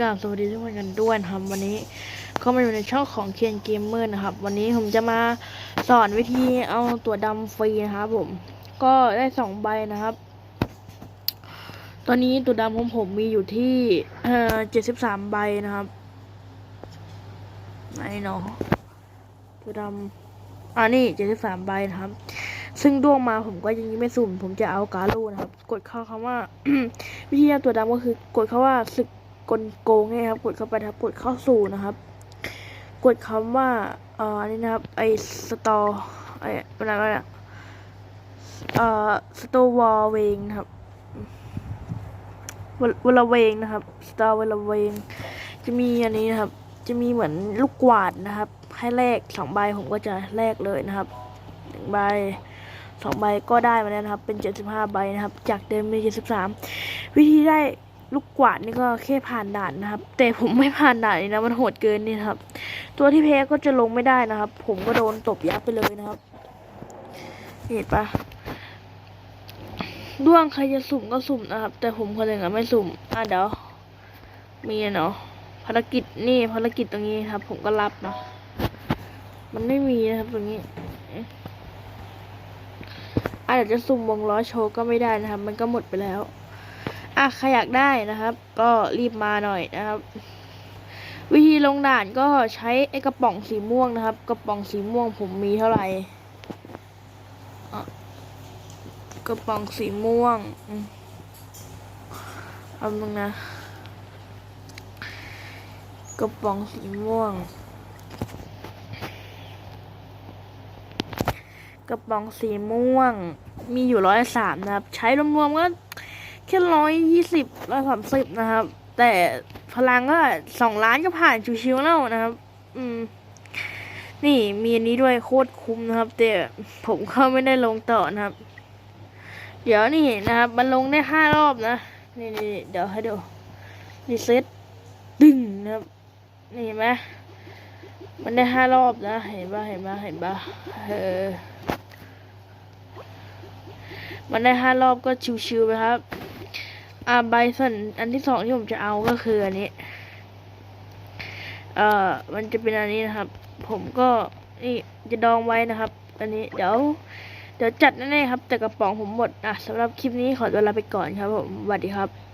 กราบสวัสดีทุกคนกันด้วยนะครับวันนี้ก็มาอยู่ในช่องของเคียนเกมเมอร์นะครับ วันนี้ผมจะมาสอนวิธีเอาตัวดำฟรีนะครับผม ก็ได้สองใบนะครับ ตอนนี้ตัวดำของผมมีอยู่ที่เอ่อเจ็ดสิบสามใบนะครับไหนเนาะตัวดำอ่านี่เจ็ดสิบสามใบนะครับ ซึ่งดวงมาผมก็ยังไม่สุ่ม ผมจะเอาการูนะครับ กดเข้าคำว่า วิธีเอาตัวดำก็คือกดเข้าว่าศึก กลโกงไงครับ กดเข้าไปครับ กดเข้าสู่นะครับ กดคำว่าเอ่ออันนี้นะครับ ไอสตอไออะไรวะเนี่ยเอ่อสตอวอลเวงนะครับวลวลเวงนะครับสตอวลเวง จะมีอันนี้นะครับ จะมีเหมือนลูกกวาดนะครับ ให้แลกสองใบผมก็จะแลกเลยนะครับหนึ่งใบสองใบก็ได้มาแล้วนะครับ เป็นเจ็ดสิบห้าใบนะครับ จากเดิมมีเจ็ดสิบสามวิธีได้ ลูกกวาดนี่ก็แค่ผ่านด่านนะครับ แต่ผมไม่ผ่านด่านนี่นะมันโหดเกินนี่นครับ ตัวที่แพ้ก็จะลงไม่ได้นะครับ ผมก็โดนตบยับไปเลยนะครับ เห็นปะด้วงใครจะสุ่มก็สุ่มนะครับ แต่ผมคนหนึ่งอะไม่สุ่มอะเดี๋ยวมีเนาะภารกิจนี่ภารกิจตรงนี้ครับ ผมก็รับเนาะมันไม่มีนะครับตรงนี้อาจจะสุ่มวงล้อโชว์ก็ไม่ได้นะครับ มันก็หมดไปแล้ว อะใครอยากได้นะครับ ก็รีบมาหน่อยนะครับ วิธีลงด่านก็ใช้ไอ้กระป๋องสีม่วงนะครับ กระป๋องสีม่วงผมมีเท่าไหร่กระป๋องสีม่วงเอามึงนะ กระป๋องสีม่วง กระป๋องสีม่วง มีอยู่ร้อยสามนะครับ ใช้รวมๆก็ แค่ร้อยยี่สิบร้อยสามสิบนะครับ แต่พลังก็สองล้านก็ผ่านชิวๆแล้วนะครับ อืม นี่มีอันนี้ด้วยโคตรคุ้มนะครับ แต่ผมก็ไม่ได้ลงต่อนะครับ เดี๋ยวนี่นะครับ มันลงได้ห้ารอบนะ นี่นี่เดี๋ยวให้ดูรีเซ็ตดึงนะครับ นี่เห็นไหมมันได้ห้ารอบนะ เห็นปะเห็นปะเห็นปะเออมันได้ห้ารอบก็ชิวๆไปครับ อ่าใบส่วนอันที่สองที่ผมจะเอาก็คืออันนี้ เอ่อ มันจะเป็นอันนี้นะครับ ผมก็นี่จะดองไว้นะครับ อันนี้เดี๋ยว เดี๋ยวจัดแน่ๆครับ แต่กระป๋องผมหมดอะสำหรับคลิปนี้ขอตัวลาไปก่อนครับผมสวัสดีครับ